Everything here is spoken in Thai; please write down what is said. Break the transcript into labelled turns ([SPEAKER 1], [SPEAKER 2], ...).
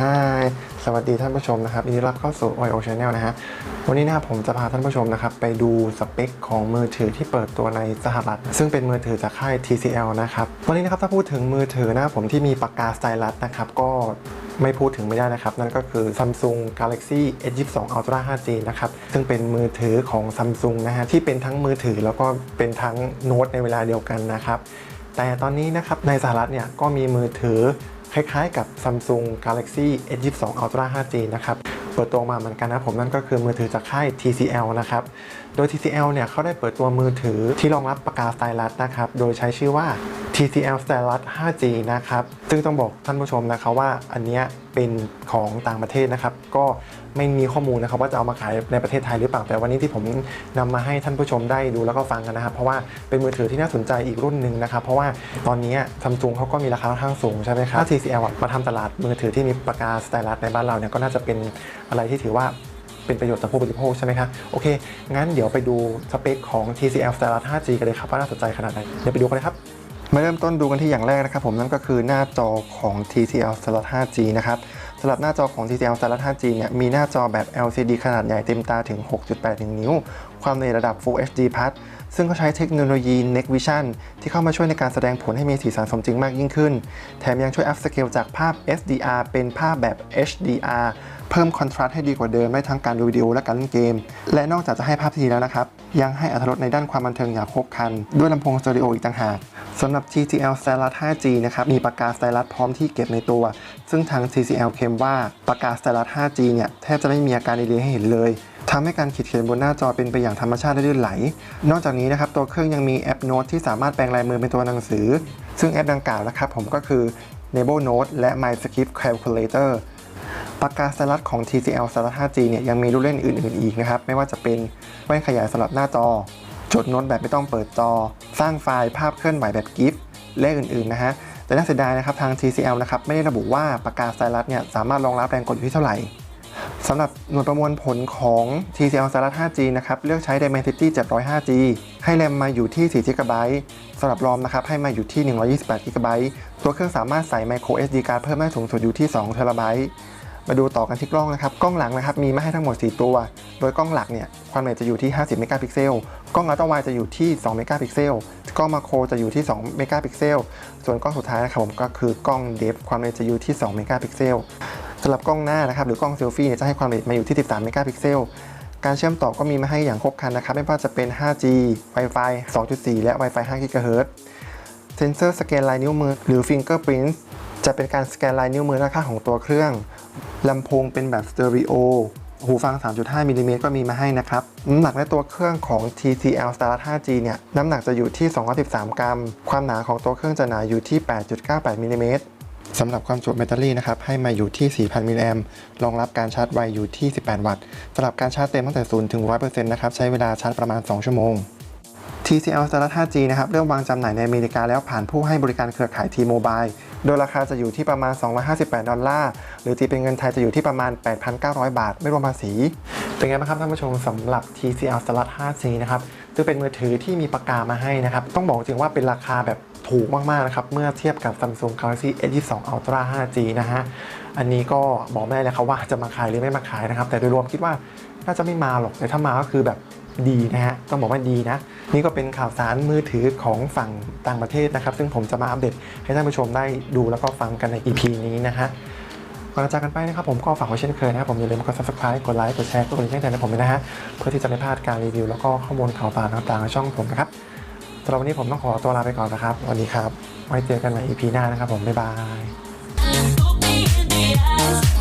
[SPEAKER 1] ฮายสวัสดีท่านผู้ชมนะครับยินดีรับเข้าสู่ OIO Channel นะฮะ วันนี้นะครับผมจะพาท่านผู้ชมนะครับไปดูสเปคของมือถือที่เปิดตัวในสหรัฐ ซึ่งเป็นมือถือจากค่าย TCL นะครับ วันนี้นะครับถ้าพูดถึงมือถือนะผมที่มีปากกาสไตลัสนะครับก็ไม่พูดถึงไม่ได้นะครับ นั่นก็คือ Samsung Galaxy S22 Ultra 5G นะครับ ซึ่งเป็นมือถือของ Samsung นะฮะที่เป็นทั้งมือถือแล้วก็เป็นทั้งโน้ตในเวลาเดียวกันนะครับแต่ตอนนี้นะครับในสหรัฐเนี่ยก็มีมือถือ คล้ายๆกับ Samsung Galaxy S22 Ultra 5G นะครับเปิดตัวมาเหมือนกันนะผมนั่นก็คือมือถือจากค่าย TCL นะครับ โดย TCL เนี่ยเขาได้เปิดตัวมือถือที่รองรับปากกาสไตลัสนะครับ โดยใช้ชื่อว่า TCL Stylus 5G นะครับ ซึ่งต้องบอกท่านผู้ชมนะครับว่าอันนี้เป็นของต่างประเทศนะครับ ก็ไม่มีข้อมูลนะครับว่าจะเอามาขายในประเทศไทยหรือเปล่า แต่วันนี้ที่ผมนำมาให้ท่านผู้ชมได้ดูแล้วก็ฟังกันนะครับ เพราะว่าเป็นมือถือที่น่าสนใจอีกรุ่นหนึ่งนะครับ เพราะว่าตอนนี้ซัมซุงเขาก็มีราคาค่อนข้างสูงใช่ไหมครับ ถ้า TCL มาทำตลาดมือถือที่มีปากกาสไตลัสในบ้านเราเนี่ยก็น่าจะเป็นอะไรที่ถือว่าเป็นประโยชน์ต่อผู้บริโภคใช่ไหมครับโอเค งั้นเดี๋ยวไปดูสเปคของ TCL Stylus 5G กันเลยครับ ว่าน่าสนใจขนาดไหน เดี๋ยวไปดูกันเลยครับ มาเริ่มต้นดูกันที่อย่างแรกนะครับผมนั่นก็คือหน้าจอของ TCL Stylus 5G นะครับสำหรับหน้าจอของ TCL Stylus 5G เนี่ยมีหน้าจอแบบ LCD ขนาดใหญ่เต็มตาถึง 6.81 นิ้ว ความในระดับ Full HD Plus ซึ่งก็ใช้เทคโนโลยี Next Vision ที่เข้ามาช่วยในการแสดงผลให้มีสีสันสมจริงมากยิ่งขึ้น แถมยังช่วย up scale จากภาพ SDR เป็นภาพแบบ HDR เพิ่มคอนทราสต์ให้ดีกว่าเดิมได้ทั้งการดูวิดีโอและการเล่นเกม และนอกจากจะให้ภาพที่ดีแล้วนะครับ ยังให้อรรรสในด้านความบันเทิงอย่างครบครัน ด้วยลำโพงสเตอริโออีกต่างหากสำหรับ TCL Stylus 5G นะครับ มีปากกาสไตลัสพร้อมที่เก็บในตัว ซึ่งทาง TCL เคลมว่าปากกาสไตลัส 5G เนี่ยแทบจะไม่มีอาการดีเลย์ให้เห็นเลยทำให้การขีดเขียนบนหน้าจอเป็นไปอย่างธรรมชาติและลื่นไหล นอกจากนี้นะครับตัวเครื่องยังมีแอปโน้ตที่สามารถแปลงลายมือเป็นตัวหนังสือ ซึ่งแอปดังกล่าวนะครับผมก็คือ Nable Note และ My Script Calculator ปากกาสลัสของ TCL Stylus 5G เนี่ยยังมีลูกเล่นอื่นๆอีกนะครับ ไม่ว่าจะเป็นแว่นขยายสำหรับหน้าจอ จดโน้ตแบบไม่ต้องเปิดจอ สร้างไฟล์ภาพเคลื่อนไหวแบบ GIF และอื่นๆนะฮะแต่น่าเสียดายนะครับทาง TCL นะครับไม่ได้ระบุว่าปากกาสลัสเนี่ยสามารถรองรับแรงกดอยู่ที่เท่าไหร่สำหรับหน่วยประมวลผลของ TCL Stylus 5G นะครับ เลือกใช้ Dimensity 705G ให้แรมมาอยู่ที่ 4 GB สำหรับรอมนะครับ ให้มาอยู่ที่ 128 GB ตัวเครื่องสามารถใส่ Micro SD card เพิ่มได้สูงสุดอยู่ที่ 2 TB มาดูต่อกันที่กล้องนะครับ กล้องหลังนะครับมีมาให้ทั้งหมด 4 ตัว โดยกล้องหลักเนี่ยความละเอียดจะอยู่ที่ 50 เมกะพิกเซล กล้องอัลตร้าไวจะอยู่ที่ 2 เมกะพิกเซล กล้องมาโครจะอยู่ที่ 2 เมกะพิกเซล ส่วนกล้องสุดท้ายนะครับผมก็คือกล้องเดฟความละเอียดจะอยู่ที่ 2 เมกะพิกเซลสำหรับกล้องหน้านะครับหรือกล้องเซลฟี่เนี่ยจะให้ความละเอียดมาอยู่ที่ 13 เมกะพิกเซล การเชื่อมต่อก็มีมาให้อย่างครบครันนะครับไม่ว่าจะเป็น 5G Wi-Fi 2.4 และ Wi-Fi 5 GHz เซนเซอร์สแกนลายนิ้วมือหรือ Fingerprint จะเป็นการสแกนลายนิ้วมือด้านข้าของตัวเครื่อง ลำโพงเป็นแบบสเตอริโอหูฟัง 3.5 มิลลิเมตรก็มีมาให้นะครับ น้ำหนักในตัวเครื่องของ TCL Stylus 5G เนี่ย น้ำหนักจะอยู่ที่ 213 กรัม ความหนาของตัวเครื่องจะหนาอยู่ที่ 8.98มิลลิเมตรสำหรับความจุแบตเตอรี่นะครับ ให้มาอยู่ที่ 4,000 มิลลิแอมป์รองรับการชาร์จไวอยู่ที่ 18 วัตต์สำหรับการชาร์จเต็มตั้งแต่ 0 ถึง 100%นะครับ ใช้เวลาชาร์จประมาณ 2 ชั่วโมง TCL Stylus 5G นะครับ เริ่มวางจำหน่ายในอเมริกาแล้วผ่านผู้ให้บริการเครือข่าย T-Mobile โดยราคาจะอยู่ที่ประมาณ 258 ดอลลาร์ หรือตีเป็นเงินไทยจะอยู่ที่ประมาณ 8,900 บาท ไม่รวมภาษี เป็นไงบ้างครับท่านผู้ชมสำหรับ TCL Stylus 5G นะครับซึ่งเป็นมือถือที่มีปากกามาให้นะครับ ต้องบอกจริงว่าเป็นราคาแบบถูกมากๆนะครับ เมื่อเทียบกับ Samsung Galaxy S22 Ultra 5G นะฮะ อันนี้ก็บอกไม่เลยครับว่าจะมาขายหรือไม่มาขายนะครับ แต่โดยรวมคิดว่าน่าจะไม่มาหรอก แต่ถ้ามาก็คือแบบ ดีนะฮะต้องบอกว่าดีนะ นี่ก็เป็นข่าวสารมือถือของฝั่งต่างประเทศนะครับ ซึ่งผมจะมาอัปเดตให้ท่านผู้ชมได้ดูแล้วก็ฟังกันใน EP นี้นะฮะก่อนจะจากกันไปนะครับผมก็ฝากไว้เช่นเคยนะครับผมอย่าลืมกด subscribe กดไลค์กดแชร์กดกระดิ่งแจ้งเตือนให้ผมด้วยนะฮะเพื่อที่จะไม่พลาดการรีวิวแล้วก็ข้อมูลข่าวสารต่างๆในช่องผมนะครับสำหรับวันนี้ผมต้องขอตัวลาไปก่อนนะครับสวัสดีครับไว้เจอกันใหม่ EP หน้านะครับผมบ๊ายบาย